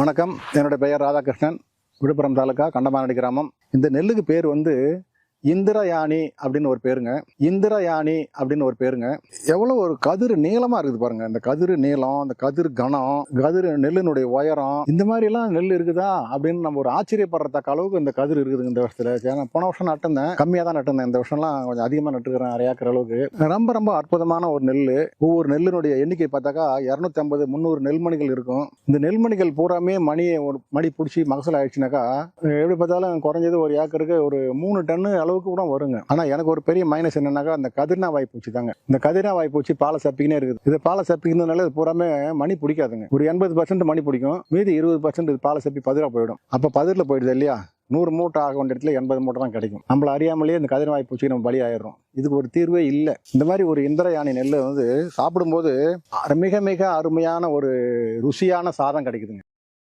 வணக்கம். என்னுடைய பெயர் ராதாகிருஷ்ணன். விழுப்புரம் தாலுக்கா கண்டமானடி கிராமம். இந்த நெல்லுக்கு பேர் வந்து இந்திரயானி அப்படின்னு ஒரு பேருங்க. இந்திரயானி அப்படின்னு ஒரு பேருங்க. எவ்வளோ ஒரு கதிர் நீளமாக இருக்குது பாருங்க. இந்த கதிர் நீளம் இந்த கதிர் கனம் கதிர் நெல்லினுடைய உயரம் இந்த மாதிரிலாம் நெல் இருக்குதா அப்படின்னு நம்ம ஒரு ஆச்சரியப்படுறதுக்கு அளவுக்கு இந்த கதிர் இருக்குதுங்க இந்த வருஷத்தில். ஏன்னா போன வருஷம் நட்டுந்தேன் கம்மியாக தான் நட்டுந்தேன் இந்த வருஷம்லாம் கொஞ்சம் அதிகமாக நட்டுக்கிறேன் அரையாக்கிற அளவுக்கு. ரொம்ப ரொம்ப அற்புதமான ஒரு நெல். ஒவ்வொரு நெல்லினுடைய எண்ணிக்கை பார்த்தாக்கா இரநூத்தி ஐம்பது முந்நூறு நெல்மணிகள் இருக்கும். இந்த நெல்மணிகள் பூராமே மணியை ஒரு மணி பிடிச்சி மகசூல் ஆயிடுச்சுனாக்கா எப்படி பார்த்தாலும் குறைஞ்சது ஒரு ஏக்கருக்கு ஒரு மூணு டன்னு அளவுக்கு கூட வருங்க. ஆனா எனக்கு ஒரு பெரிய மைனஸ் என்னன்னாக்கா அந்த கதிர்னா வாய்ப்பூச்சி தாங்க இந்த கதிர்னா வாய்ப்பூச்சி பாலை சப்பிக்கினே இருக்குது. இது பாலை சப்பிக்கிறதுனால இது பூராமே மணி பிடிக்காதுங்க. ஒரு எண்பது பர்சன்ட் மணி பிடிக்கும். மீதி இருபது பர்சன்ட் இது பாலை சப்பி பதிரா போயிடும். அப்ப பதிரில் போயிடுது இல்லையா? நூறு மூட்டை ஆக வேண்டிய இடத்துல எண்பது மூட்டை தான் கிடைக்கும். நம்மள அறியாமலேயே இந்த கதிர் வாய்ப்பூச்சி நம்ம பலி ஆயிடுறோம். இதுக்கு ஒரு தீர்வே இல்லை. இந்த மாதிரி ஒரு இந்திர யானை நெல்லை வந்து சாப்பிடும்போது மிக மிக அருமையான ஒரு ருசியான சாதம் கிடைக்குதுங்க.